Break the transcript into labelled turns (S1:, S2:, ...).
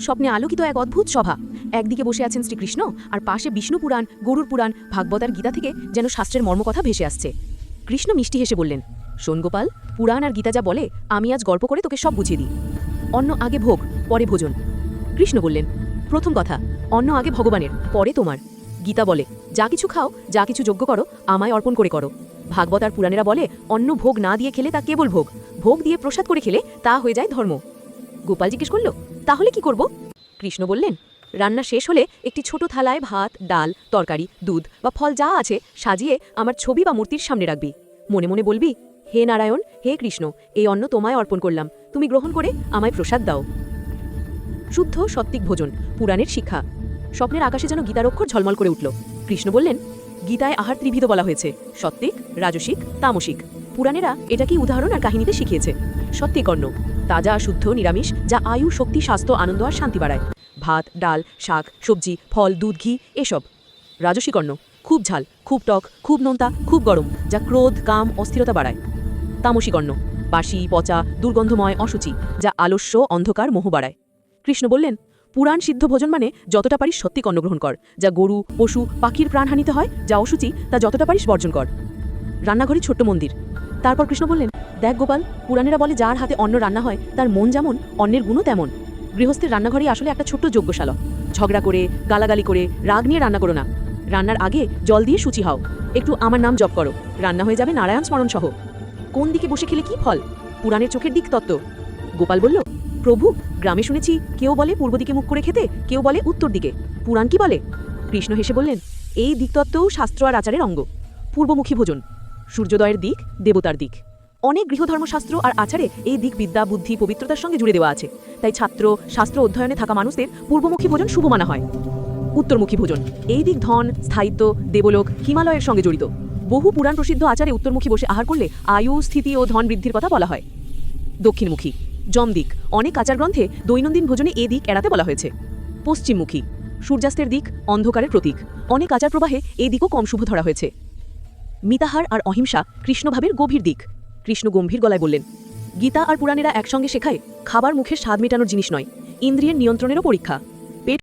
S1: স্বপ্নে আলোকিত এক অদ্ভুত সভা। একদিকে বসে আছেন শ্রীকৃষ্ণ, আর পাশে বিষ্ণু পুরাণ গরুর পুরাণ, ভাগবতার গীতা থেকে যেন শাস্ত্রের মর্মকথা ভেসে আসছে। কৃষ্ণ মিষ্টি হেসে বললেন শোন গোপাল পুরাণ আর গীতা যা বলে, আমি আজ গল্প করে তোকে সব বুঝিয়ে দিই। অন্ন আগে ভোগ, পরে ভোজন। কৃষ্ণ বললেন, প্রথম কথা অন্ন আগে ভগবানের, পরে তোমার। গীতা বলে, যা কিছু খাও, যা কিছু যোগ্য করো, আমায় অর্পণ করে করো। ভাগবত আর পুরাণেরা বলে, অন্ন ভোগ না দিয়ে খেলে তা কেবল ভোগ। ভোগ দিয়ে প্রসাদ করে খেলে তা হয়ে যায় ধর্ম। গোপাল জিজ্ঞেস করল তাহলে কি করব? কৃষ্ণ বললেন, রান্না শেষ হলে একটি ছোট থালায় ভাত, ডাল, তরকারি, দুধ বা ফল যা আছে সাজিয়ে আমার ছবি বা মূর্তির সামনে রাখবি। মনে মনে বলবি, হে নারায়ণ, হে কৃষ্ণ, এই অন্ন তোমায় অর্পণ করলাম। তুমি গ্রহণ করে আমায় প্রসাদ দাও। শুদ্ধ সত্ত্বিক ভোজন, পুরাণের শিক্ষা। স্বপ্নের আকাশে যেন গীতার অক্ষর ঝলমল করে উঠল। কৃষ্ণ বললেন, গীতায় আহার ত্রিবিধ বলা হয়েছে, সত্ত্বিক, রাজসিক, তামসিক। পুরাণেরা এটাকেই উদাহরণ আর কাহিনীতে শিখিয়েছে? সত্ত্বিক অন্ন। তাজা, শুদ্ধ, নিরামিষ, যা আয়ু, শক্তি, স্বাস্থ্য, আনন্দ আর শান্তি বাড়ায়। ভাত, ডাল, শাক, সবজি, ফল, দুধ, ঘি, এসব। অন্ন খুব ঝাল, খুব টক, খুব নোনতা, খুব গরম, যা ক্রোধ, কাম, অস্থিরতা বাড়ায়। তামসিক অন্ন বাসি, পচা, দুর্গন্ধময় অসুচি যা আলস্য, অন্ধকার, মোহ বাড়ায়। কৃষ্ণ বললেন, পুরাণ সিদ্ধ ভোজন মানে যতটা পারিস সত্যি অন্ন গ্রহণ কর। যা গরু, পশু, পাখির প্রাণহানিতে হয়, যা অসুচি তা যতটা পারিস বর্জন কর। রান্নাঘরে ছোট্ট মন্দির। তারপর কৃষ্ণ বললেন দেখ গোপাল, পুরাণেরা বলে যার হাতে অন্ন রান্না হয়, তার মন যেমন অন্যের গুণও তেমন। গৃহস্থের রান্নাঘরেই আসলে একটা ছোট্ট যজ্ঞশালা। ঝগড়া করে, গালাগালি করে, রাগ নিয়ে রান্না করো না। রান্নার আগে জল দিয়ে সূচি হও। একটু আমার নাম জপ করো। রান্না হয়ে যাবে নারায়ণ স্মরণ সহ কোন দিকে বসে খেলে কি ফল? পুরাণের চোখের দিক তত্ত্ব। গোপাল বলল, প্রভু, গ্রামে শুনেছি কেউ বলে পূর্ব দিকে মুখ করে খেতে, কেউ বলে উত্তর দিকে। পুরাণ কি বলে? কৃষ্ণ হেসে বললেন, এই দিকতত্ত্বও শাস্ত্র আর আচারের অঙ্গ। পূর্বমুখী ভোজন। সূর্যোদয়ের দিক, দেবতার দিক। অনেক গৃহধর্মশাস্ত্র আর আচারে এই দিক বিদ্যা, বুদ্ধি, পবিত্রতার সঙ্গে জুড়ে দেওয়া আছে। তাই ছাত্র, শাস্ত্র অধ্যয়নে থাকা মানুষদের পূর্বমুখী ভোজন শুভ মানা হয়। উত্তরমুখী ভোজন, এই দিক ধন, স্থায়িত্ব, দেবলোক, হিমালয়ের সঙ্গে জড়িত। বহু পুরাণ প্রসিদ্ধ আচারে উত্তরমুখী বসে আহার করলে আয়ু, স্থিতি ও ধন বৃদ্ধির কথা বলা হয়। দক্ষিণমুখী যম দিক অনেক আচার গ্রন্থে দৈনন্দিন ভোজনে এ দিক এড়াতে বলা হয়েছে। পশ্চিমমুখী, সূর্যাস্তের দিক অন্ধকারের প্রতীক। অনেক আচার প্রবাহে এই দিকও কম শুভ ধরা হয়েছে। মিতাহার আর অহিংসা কৃষ্ণভাবের গভীর দিক। কৃষ্ণ গম্ভীর গলায় বললেন, গীতা আর পুরাণেরা একসঙ্গে শেখায়, খাবার মুখের স্বাদ মেটানোর জিনিস নয়, ইন্দ্রিয়ের নিয়ন্ত্রণেরও পরীক্ষা।